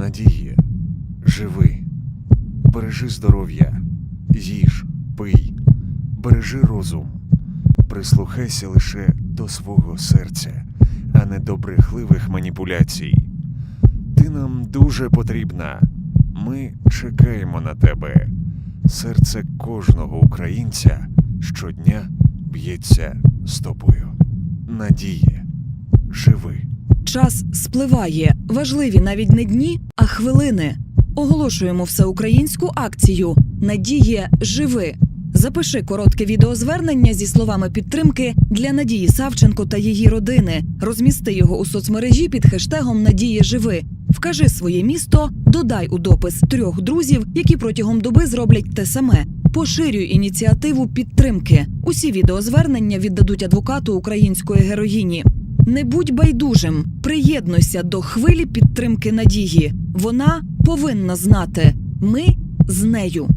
Надії, живи, бережи здоров'я, їж, пий, бережи розум, прислухайся лише до свого серця, а не до брехливих маніпуляцій. Ти нам дуже потрібна. Ми чекаємо на тебе. Серце кожного українця щодня б'ється з тобою. Надії, живи. Час спливає. Важливі навіть не дні, а хвилини. Оголошуємо всеукраїнську акцію Надіє живи. Запиши коротке відеозвернення зі словами підтримки для Надії Савченко та її родини. Розмісти його у соцмережі під хештегом Надія живи. Вкажи своє місто, додай у допис трьох друзів, які протягом доби зроблять те саме. Поширюй ініціативу підтримки. Усі відеозвернення віддадуть адвокату української героїні. Не будь байдужим, приєднуйся до хвилі підтримки надії. Вона повинна знати. Ми з нею.